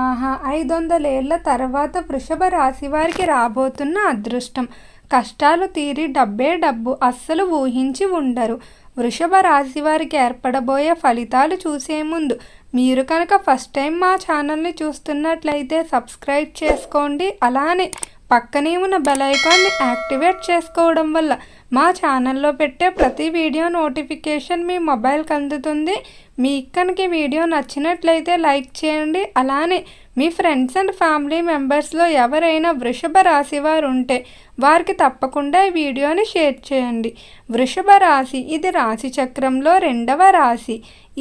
ఆహా ఐదు వందలేళ్ళ తర్వాత వృషభ రాశి వారికి రాబోతున్న అదృష్టం. కష్టాలు తీరి డబ్బే డబ్బు అస్సలు ఊహించి ఉండరు. వృషభ రాశి వారికి ఏర్పడబోయే ఫలితాలు చూసే ముందు మీరు కనుక ఫస్ట్ టైం మా ఛానల్ని చూస్తున్నట్లయితే సబ్స్క్రైబ్ చేసుకోండి. అలానే పక్కనే ఉన్న బెల్ ఐకాన్ని యాక్టివేట్ చేసుకోవడం వల్ల మా ఛానల్లో పెట్టే ప్రతి వీడియో నోటిఫికేషన్ మీ మొబైల్కి అందుతుంది. మీ కనుక వీడియో నచ్చినట్లయితే లైక్ చేయండి. అలానే మీ ఫ్రెండ్స్ అండ్ ఫ్యామిలీ మెంబర్స్లో ఎవరైనా వృషభ రాశి వారు ఉంటే వారికి తప్పకుండా ఈ వీడియోని షేర్ చేయండి. వృషభ రాశి ఇది రాశి చక్రంలో రెండవ రాశి.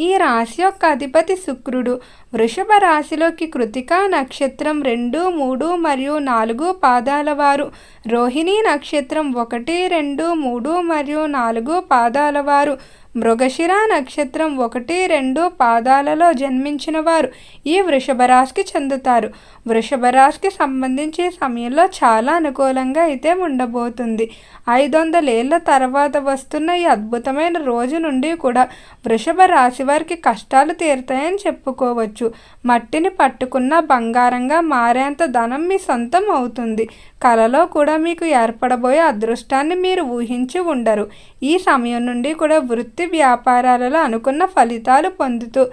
ఈ రాశి యొక్క అధిపతి శుక్రుడు. వృషభ రాశిలోకి కృతికా నక్షత్రం రెండు మూడు మరియు నాలుగు పాదాల వారు. రోహిణి నక్షత్రం ఒకటి రెండు మూడు మరియు నాలుగు పాదాల వారు. మృగశిర నక్షత్రం ఒకటి రెండు పాదాలలో జన్మించిన వారు. ఈ వృషభరాశికి చెందుతారు. వృషభరాశికి సంబంధించి సమయంలో చాలా అనుకూలంగా అయితే ఉండబోతుంది. ఐదు వందలేళ్ళ తర్వాత వస్తున్న ఈ అద్భుతమైన రోజు నుండి కూడా వృషభ రాశి వారికి కష్టాలు తీరుతాయని చెప్పుకోవచ్చు. మట్టిని పట్టుకున్న బంగారంగా మారేంత ధనం మీ సొంతం అవుతుంది. కలలో కూడా మీకు ఏర్పడబోయే అదృష్టాన్ని మీరు ఊహించి ఉండరు. ఈ సమయం నుండి కూడా వృత్తి వ్యాపారాలలో అనుకున్న ఫలితాలు పొందుతూ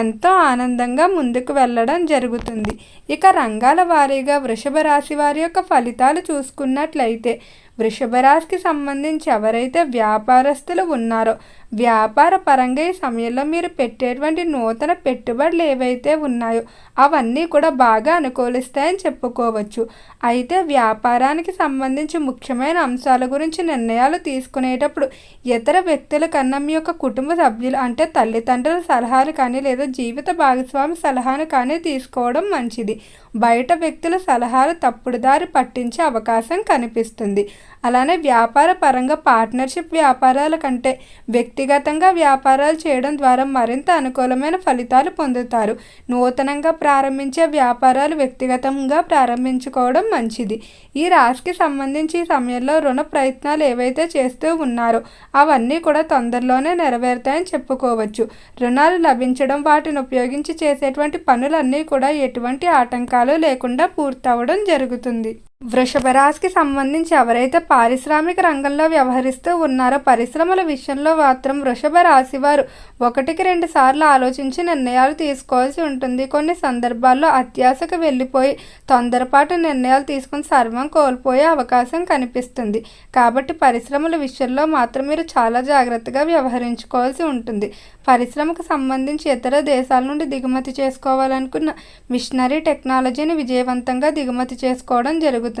ఎంతో ఆనందంగా ముందుకు వెళ్ళడం జరుగుతుంది. ఇక రంగాల వారీగా వృషభ రాశి వారి యొక్క ఫలితాలు చూసుకున్నట్లయితే వృషభ రాశికి సంబంధించి ఎవరైతే వ్యాపారస్తులు ఉన్నారో వ్యాపార పరంగా ఈ సమయంలో మీరు పెట్టేటువంటి నూతన పెట్టుబడులు ఏవైతే ఉన్నాయో అవన్నీ కూడా బాగా అనుకూలిస్తాయని చెప్పుకోవచ్చు. అయితే వ్యాపారానికి సంబంధించి ముఖ్యమైన అంశాల గురించి నిర్ణయాలు తీసుకునేటప్పుడు ఇతర వ్యక్తుల కన్నా మీ యొక్క కుటుంబ సభ్యులు అంటే తల్లిదండ్రుల సలహాలు కానీ లేదా జీవిత భాగస్వామి సలహాను కానీ తీసుకోవడం మంచిది. బయట వ్యక్తుల సలహాలు తప్పుడు దారి పట్టించే అవకాశం కనిపిస్తుంది. అలానే వ్యాపార పరంగా పార్ట్నర్షిప్ వ్యాపారాల కంటే వ్యక్తిగతంగా వ్యాపారాలు చేయడం ద్వారా మరింత అనుకూలమైన ఫలితాలు పొందుతారు. నూతనంగా ప్రారంభించే వ్యాపారాలు వ్యక్తిగతంగా ప్రారంభించుకోవడం మంచిది. ఈ రాశికి సంబంధించి ఈ సమయంలో రుణ ప్రయత్నాలు ఏవైతే చేస్తూ ఉన్నారో అవన్నీ కూడా తొందరలోనే నెరవేరుతాయని చెప్పుకోవచ్చు. రుణాలు లభించడం వాటిని ఉపయోగించి చేసేటువంటి పనులన్నీ కూడా ఎటువంటి ఆటంకాలు లేకుండా పూర్తవడం జరుగుతుంది. వృషభ రాశికి సంబంధించి ఎవరైతే పారిశ్రామిక రంగంలో వ్యవహరిస్తూ ఉన్నారో పరిశ్రమల విషయంలో మాత్రం వృషభ రాశి వారు ఒకటికి రెండు సార్లు ఆలోచించి నిర్ణయాలు తీసుకోవాల్సి ఉంటుంది. కొన్ని సందర్భాల్లో అత్యాశకు వెళ్ళిపోయి తొందరపాటు నిర్ణయాలు తీసుకుని సర్వం కోల్పోయే అవకాశం కనిపిస్తుంది. కాబట్టి పరిశ్రమల విషయంలో మాత్రం మీరు చాలా జాగ్రత్తగా వ్యవహరించుకోవాల్సి ఉంటుంది. పరిశ్రమకు సంబంధించి ఇతర దేశాల నుండి దిగుమతి చేసుకోవాలనుకున్న మిషనరీ టెక్నాలజీని విజయవంతంగా దిగుమతి చేసుకోవడం జరుగుతుంది.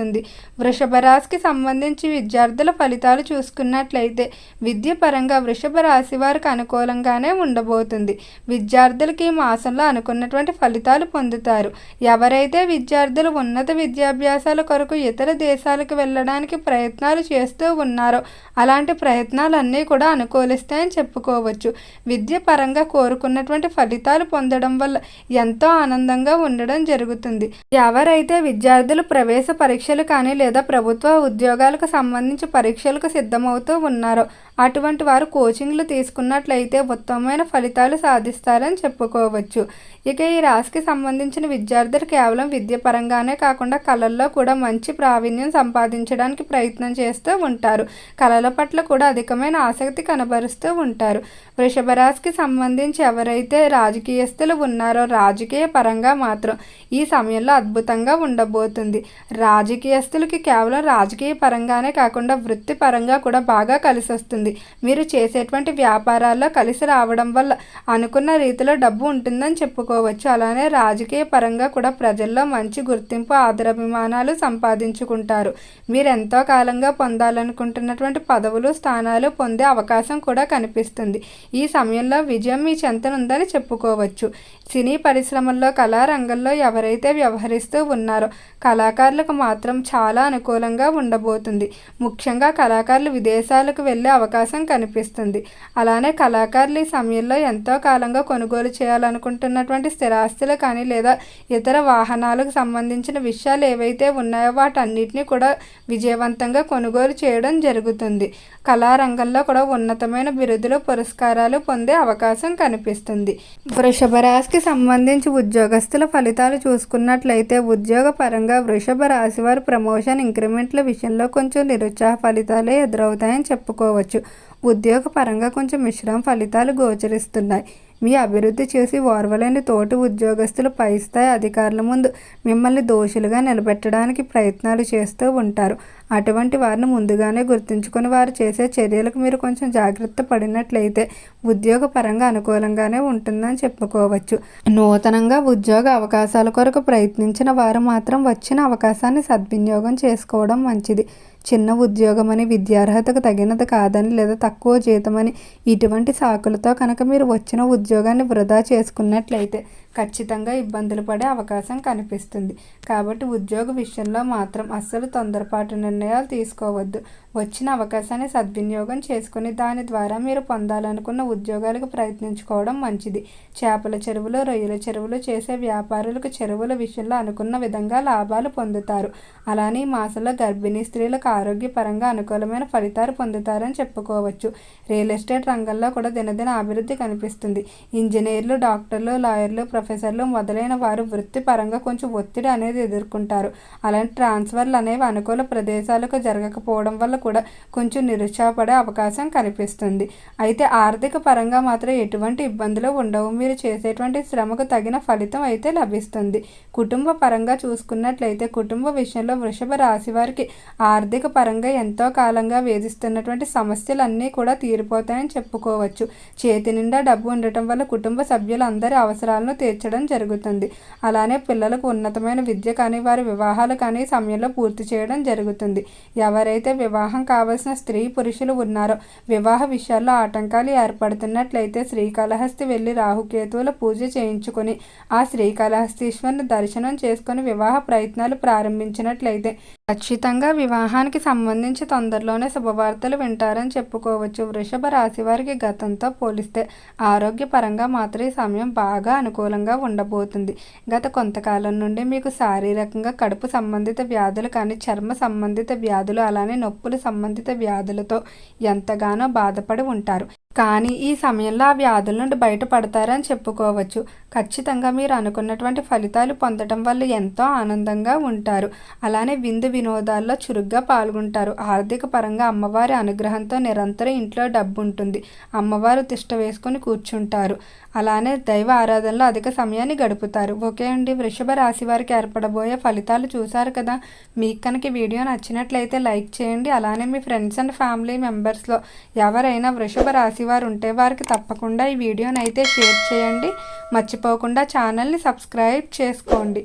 వృషభ రాశికి సంబంధించి విద్యార్థుల ఫలితాలు చూసుకున్నట్లయితే విద్య పరంగా వృషభ రాశి వారికి అనుకూలంగానే ఉండబోతుంది. విద్యార్థులకి ఈ మాసంలో అనుకున్నటువంటి ఫలితాలు పొందుతారు. ఎవరైతే విద్యార్థులు ఉన్నత విద్యాభ్యాసాల కొరకు ఇతర దేశాలకు వెళ్ళడానికి ప్రయత్నాలు చేస్తూ ఉన్నారో అలాంటి ప్రయత్నాలన్నీ కూడా అనుకూలిస్తాయని చెప్పుకోవచ్చు. విద్య పరంగా కోరుకున్నటువంటి ఫలితాలు పొందడం వల్ల ఎంతో ఆనందంగా ఉండడం జరుగుతుంది. ఎవరైతే విద్యార్థులు ప్రవేశ పరీక్షలు కానీ లేదా ప్రభుత్వ ఉద్యోగాలకు సంబంధించి పరీక్షలకు సిద్ధమవుతూ ఉన్నారు. అటువంటి వారు కోచింగ్లు తీసుకున్నట్లయితే ఉత్తమమైన ఫలితాలు సాధిస్తారని చెప్పుకోవచ్చు. ఇక ఈ రాశికి సంబంధించిన విద్యార్థులు కేవలం విద్య పరంగానే కాకుండా కళల్లో కూడా మంచి ప్రావీణ్యం సంపాదించడానికి ప్రయత్నం చేస్తూ ఉంటారు. కళల పట్ల కూడా అధికమైన ఆసక్తి కనబరుస్తూ ఉంటారు. వృషభ రాశికి సంబంధించి ఎవరైతే రాజకీయస్తులు ఉన్నారో రాజకీయ పరంగా మాత్రం ఈ సమయంలో అద్భుతంగా ఉండబోతుంది. రాజకీయస్తులకి కేవలం రాజకీయ పరంగానే కాకుండా వృత్తి పరంగా కూడా బాగా కలిసి వస్తుంది మీరు చేసేటువంటి వ్యాపారాల్లో కలిసి రావడం వల్ల అనుకున్న రీతిలో డబ్బు ఉంటుందని చెప్పుకోవచ్చు. అలానే రాజకీయ పరంగా కూడా ప్రజల్లో మంచి గుర్తింపు ఆదరాభిమానాలు సంపాదించుకుంటారు. మీరు ఎంతో కాలంగా పొందాలనుకుంటున్నటువంటి పదవులు స్థానాలు పొందే అవకాశం కూడా కనిపిస్తుంది. ఈ సమయంలో విజయం మీ చెంతనుందని చెప్పుకోవచ్చు. సినీ పరిశ్రమల్లో కళారంగంలో ఎవరైతే వ్యవహరిస్తూ ఉన్నారో కళాకారులకు మాత్రం చాలా అనుకూలంగా ఉండబోతుంది. ముఖ్యంగా కళాకారులు విదేశాలకు వెళ్ళే అవకాశం అవకాశం కనిపిస్తుంది. అలానే కళాకారులు ఈ సమయంలో ఎంతో కాలంగా కొనుగోలు చేయాలనుకుంటున్నటువంటి స్థిరాస్తులు కానీ లేదా ఇతర వాహనాలకు సంబంధించిన విషయాలు ఏవైతే ఉన్నాయో వాటన్నిటిని కూడా విజయవంతంగా కొనుగోలు చేయడం జరుగుతుంది. కళారంగంలో కూడా ఉన్నతమైన బిరుదులు పురస్కారాలు పొందే అవకాశం కనిపిస్తుంది. వృషభ రాశికి సంబంధించి ఉద్యోగస్తుల ఫలితాలు చూసుకున్నట్లయితే ఉద్యోగ పరంగా వృషభ రాశి వారు ప్రమోషన్ ఇంక్రిమెంట్ల విషయంలో కొంచెం నిరుత్సాహ ఫలితాలే ఎదురవుతాయని చెప్పుకోవచ్చు. ఉద్యోగపరంగా కొంచెం మిశ్రమ ఫలితాలు గోచరిస్తున్నాయి. మీ అభివృద్ధి చేసి ఓర్వలేని తోటి ఉద్యోగస్తులు పై స్థాయి అధికారుల ముందు మిమ్మల్ని దోషులుగా నిలబెట్టడానికి ప్రయత్నాలు చేస్తూ ఉంటారు. అటువంటి వారిని ముందుగానే గుర్తుంచుకొని వారు చేసే చర్యలకు మీరు కొంచెం జాగ్రత్త పడినట్లయితే ఉద్యోగపరంగా అనుకూలంగానే ఉంటుందని చెప్పుకోవచ్చు. నూతనంగా ఉద్యోగ అవకాశాల కొరకు ప్రయత్నించిన వారు మాత్రం వచ్చిన అవకాశాన్ని సద్వినియోగం చేసుకోవడం మంచిది. చిన్న ఉద్యోగమని విద్యార్హతకు తగినది కాదని లేదా తక్కువ జీతమని ఇటువంటి సాకులతో కనుక మీరు వచ్చిన ఉద్యోగాన్ని వృధా చేసుకున్నట్లయితే ఖచ్చితంగా ఇబ్బందులు పడే అవకాశం కనిపిస్తుంది. కాబట్టి ఉద్యోగ విషయంలో మాత్రం అస్సలు తొందరపాటు నిర్ణయాలు తీసుకోవద్దు. వచ్చిన అవకాశాన్ని సద్వినియోగం చేసుకుని దాని ద్వారా మీరు పొందాలనుకున్న ఉద్యోగాలకు ప్రయత్నించుకోవడం మంచిది. చేపల చెరువులు రొయ్యల చెరువులు చేసే వ్యాపారులకు చెరువుల విషయంలో అనుకున్న విధంగా లాభాలు పొందుతారు. అలానే ఈ మాసంలో గర్భిణీ స్త్రీలకు ఆరోగ్యపరంగా అనుకూలమైన ఫలితాలు పొందుతారని చెప్పుకోవచ్చు. రియల్ ఎస్టేట్ రంగంలో కూడా దినదిన అభివృద్ధి కనిపిస్తుంది. ఇంజనీర్లు డాక్టర్లు లాయర్లు ప్రొఫెసర్లు మొదలైన వారు వృత్తిపరంగా కొంచెం ఒత్తిడి అనేది ఎదుర్కొంటారు. అలాంటి ట్రాన్స్ఫర్లు అనేవి అనుకూల ప్రదేశాలకు జరగకపోవడం వల్ల కూడా కొంచెం నిరుత్సాహపడే అవకాశం కనిపిస్తుంది. అయితే ఆర్థిక పరంగా మాత్రం ఎటువంటి ఇబ్బందులు ఉండవు. మీరు చేసేటువంటి శ్రమకు తగిన ఫలితం అయితే లభిస్తుంది. కుటుంబ పరంగా చూసుకున్నట్లయితే కుటుంబ విషయంలో వృషభ రాశి వారికి ఆర్థిక పరంగా ఎంతో కాలంగా వేధిస్తున్నటువంటి సమస్యలన్నీ కూడా తీరిపోతాయని చెప్పుకోవచ్చు. చేతి నిండా డబ్బు ఉండటం వల్ల కుటుంబ సభ్యులు అందరి అవసరాలను తీర్చడం జరుగుతుంది. అలానే పిల్లలకు ఉన్నతమైన విద్య కానీ వారి వివాహాలు కానీ సమయంలో పూర్తి చేయడం జరుగుతుంది. ఎవరైతే వివాహం కావలసిన స్త్రీ పురుషులు ఉన్నారో వివాహ విషయాల్లో ఆటంకాలు ఏర్పడుతున్నట్లయితే శ్రీకాళహస్తి వెళ్ళి రాహుకేతువుల పూజ చేయించుకొని ఆ శ్రీకాళహస్తీశ్వరుని దర్శనం చేసుకొని వివాహ ప్రయత్నాలు ప్రారంభించినట్లయితే ఖచ్చితంగా వివాహానికి సంబంధించి తొందరలోనే శుభవార్తలు వింటారని చెప్పుకోవచ్చు. వృషభ రాశి వారికి గతంతో పోలిస్తే ఆరోగ్యపరంగా మాత్రం ఈ సమయం బాగా అనుకూలంగా ఉండబోతుంది. గత కొంతకాలం నుండి మీకు శారీరకంగా కడుపు సంబంధిత వ్యాధులు కానీ చర్మ సంబంధిత వ్యాధులు అలానే నొప్పులు సంబంధిత వ్యాధులతో ఎంతగానో బాధపడి ఉంటారు. కానీ ఈ సమయంలో ఆ వ్యాధుల నుండి బయటపడతారని చెప్పుకోవచ్చు. ఖచ్చితంగా మీరు అనుకున్నటువంటి ఫలితాలు పొందడం వల్ల ఎంతో ఆనందంగా ఉంటారు. అలానే విందు వినోదాల్లో చురుగ్గా పాల్గొంటారు. ఆర్థిక పరంగా అమ్మవారి అనుగ్రహంతో నిరంతరం ఇంట్లో డబ్బు ఉంటుంది అమ్మవారు తిష్ట వేసుకొని కూర్చుంటారు. అలానే దైవ ఆరాధనలో అధిక సమయాన్ని గడుపుతారు. ఓకే అండి. వృషభ రాశి వారికి ఏర్పడబోయే ఫలితాలు చూశారు కదా? మీకు కనుక వీడియో నచ్చినట్లయితే లైక్ చేయండి. అలానే మీ ఫ్రెండ్స్ అండ్ ఫ్యామిలీ మెంబర్స్లో ఎవరైనా వృషభ రాశి వారు ఉంటే వారికి తప్పకుండా ఈ వీడియోని అయితే షేర్ చేయండి. మర్చిపోకుండా ఛానల్ని సబ్స్క్రైబ్ చేసుకోండి.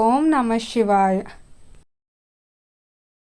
ఓం నమ శివాయ.